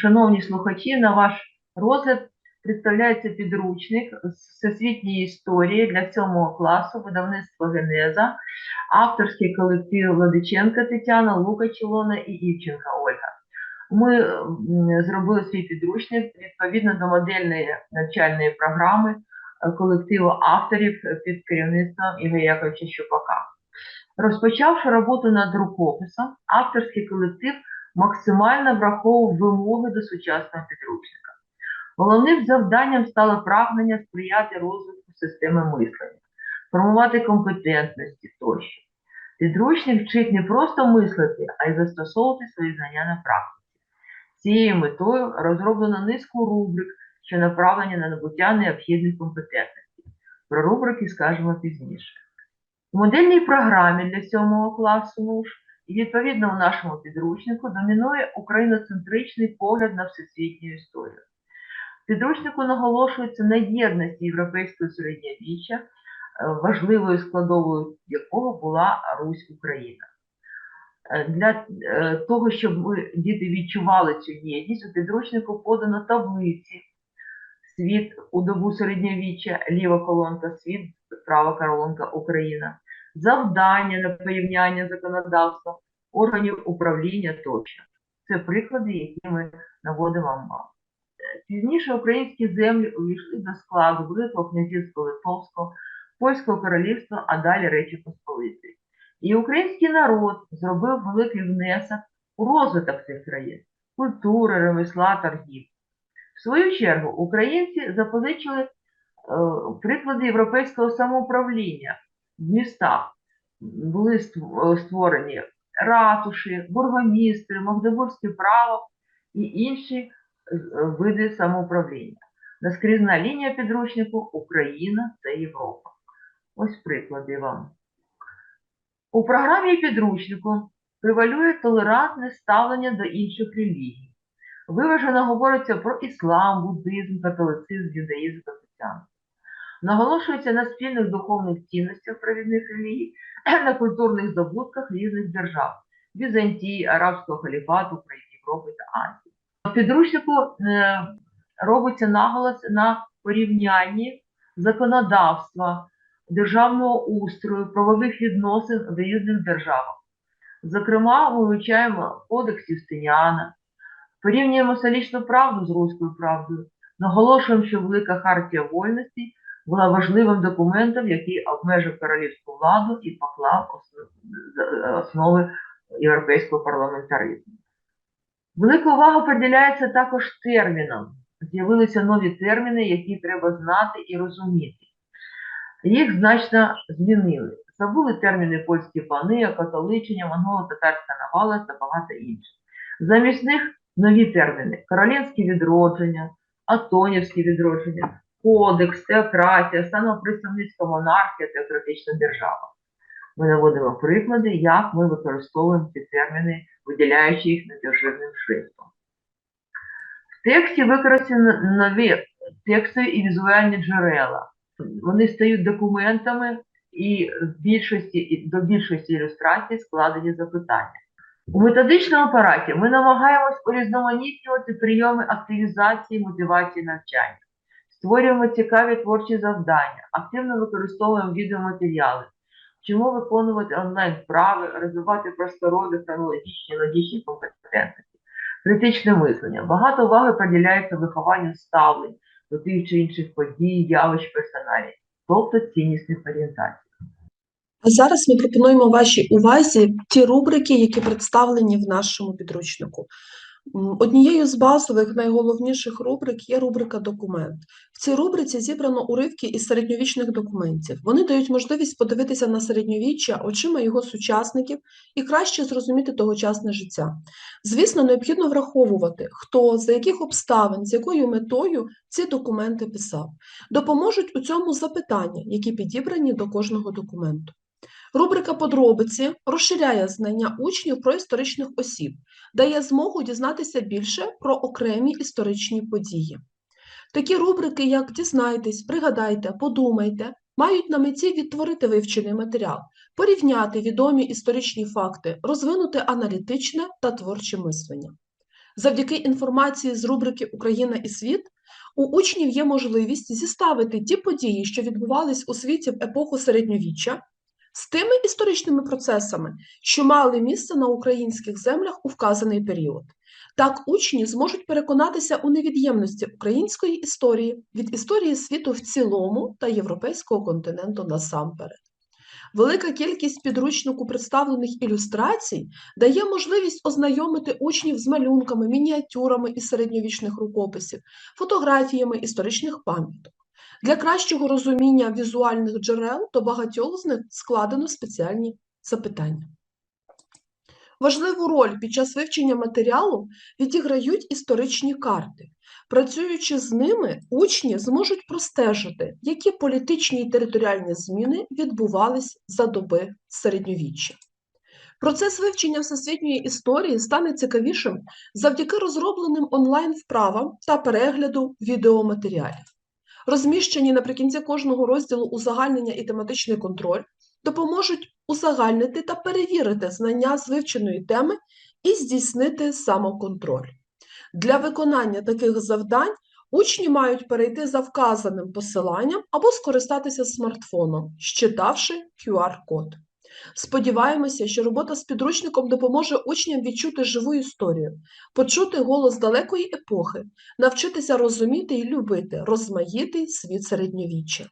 Шановні слухачі, на ваш розгляд представляється підручник з всесвітньої історії для 7 класу видавництва Генеза, авторський колектив Владиченка Тетяна, Лукач Ілона і Івченка Ольга. Ми зробили свій підручник відповідно до модельної навчальної програми е, колективу авторів під керівництвом Ігоря Яковича Щупака. Розпочавши роботу над рукописом, авторський колектив максимально враховував вимоги до сучасного підручника. Головним завданням стало прагнення сприяти розвитку системи мислення, формувати компетентності тощо. Підручник вчить не просто мислити, а й застосовувати свої знання на практиці. Цією метою розроблено низку рубрик, що направлені на набуття необхідних компетентностей. Про рубрики скажемо пізніше. У модельній програмі для 7 класу НУШ і відповідно у нашому підручнику домінує україноцентричний погляд на всесвітню історію. В підручнику наголошується на єдності європейського середньовіччя, е, важливою складовою якого була Русь Україна. Е, Для е, того, щоб діти відчували цю єдність, у підручнику подано таблиці світ у добу середньовіччя, ліва колонка світ, права колонка Україна, завдання на порівняння законодавства, органів управління тощо. Це приклади, які ми наводимо Пізніше українські землі увійшли до складу Великого князівства Литовського, Польського королівства, а далі Речі Посполитої. І український народ зробив великий внесок у розвиток цих країн, культури, ремесла, торгів. В свою чергу українці запозичили е, приклади європейського самоуправління в містах. Були е, створені ратуші, бургомістри, магдебурзьке право і інші е, види самоуправління. Наскрізна лінія підручнику Україна це Європа. Ось приклади вам. У програмі підручнику превалює толерантне ставлення до інших релігій. Виважено говориться про іслам, буддизм, католицизм, юдаїзм та. Наголошується на спільних духовних цінностях провідних релігій, на культурних здобутках різних держав Візантії, Арабського халіфату, країн Європи та Азії. В підручнику е, робиться наголос на порівнянні законодавства, державного устрою, правових відносин в різних державах. Зокрема, ми вивчаємо Кодекс Юстиніана, порівнюємо солічну правду з руською правдою, наголошуємо, що Велика Хартія вольності була важливим документом, який обмежив королівську владу і поклав основи європейського парламентаризму. Велика увага приділяється також термінам. З'явилися нові терміни, які треба знати і розуміти. Їх значно змінили. Забули терміни польські пани, католичення, монголо-татарська навала та багато інших. Замість них нові терміни: королівське відродження, атонівське відродження, кодекс, теократія, самопредставницька монархія, теократична держава. Ми наводимо приклади, як ми використовуємо ці терміни, виділяючи їх недержавним шрифтом. В тексті використані нові текстові і візуальні джерела. Вони стають документами і в більшості, і до більшості ілюстрацій складені запитання. У методичному апараті ми намагаємось урізноманітнювати прийоми активізації, мотивації навчання. Створюємо цікаві творчі завдання, активно використовуємо відеоматеріали, вчимо виконувати онлайн-вправи, розвивати просторові, хронологічні, логічні компетентності, критичне мислення. Багато уваги приділяється вихованню ставлень до тих чи інших подій, явищ, персоналів, тобто ціннісних орієнтацій. А зараз ми пропонуємо вашій увазі ті рубрики, які представлені в нашому підручнику. Однією з базових найголовніших рубрик є рубрика Документ. В цій рубриці зібрано уривки із середньовічних документів. Вони дають можливість подивитися на середньовіччя очима його сучасників і краще зрозуміти тогочасне життя. Звісно, необхідно враховувати, хто, за яких обставин, з якою метою ці документи писав. Допоможуть у цьому запитання, які підібрані до кожного документу. Рубрика Подробиці розширяє знання учнів про історичних осіб, дає змогу дізнатися більше про окремі історичні події. Такі рубрики, як Дізнайтесь, Пригадайте, Подумайте, мають на меті відтворити вивчений матеріал, порівняти відомі історичні факти, розвинути аналітичне та творче мислення. Завдяки інформації з рубрики Україна і світ у учнів є можливість зіставити ті події, що відбувались у світі в епоху середньовіччя, з тими історичними процесами, що мали місце на українських землях у вказаний період. Так учні зможуть переконатися у невід'ємності української історії від історії світу в цілому та європейського континенту насамперед. Велика кількість підручнику представлених ілюстрацій дає можливість ознайомити учнів з малюнками, мініатюрами із середньовічних рукописів, фотографіями історичних пам'яток. Для кращого розуміння візуальних джерел до багатьох з них складено спеціальні запитання. Важливу роль під час вивчення матеріалу відіграють історичні карти. Працюючи з ними, учні зможуть простежити, які політичні і територіальні зміни відбувались за доби середньовіччя. Процес вивчення всесвітньої історії стане цікавішим завдяки розробленим онлайн-вправам та перегляду відеоматеріалів. Розміщені наприкінці кожного розділу узагальнення і тематичний контроль допоможуть узагальнити та перевірити знання з вивченої теми і здійснити самоконтроль. Для виконання таких завдань учні мають перейти за вказаним посиланням або скористатися смартфоном, щитавши QR-код. Сподіваємося, що робота з підручником допоможе учням відчути живу історію, почути голос далекої епохи, навчитися розуміти і любити розмаїтий світ середньовіччя.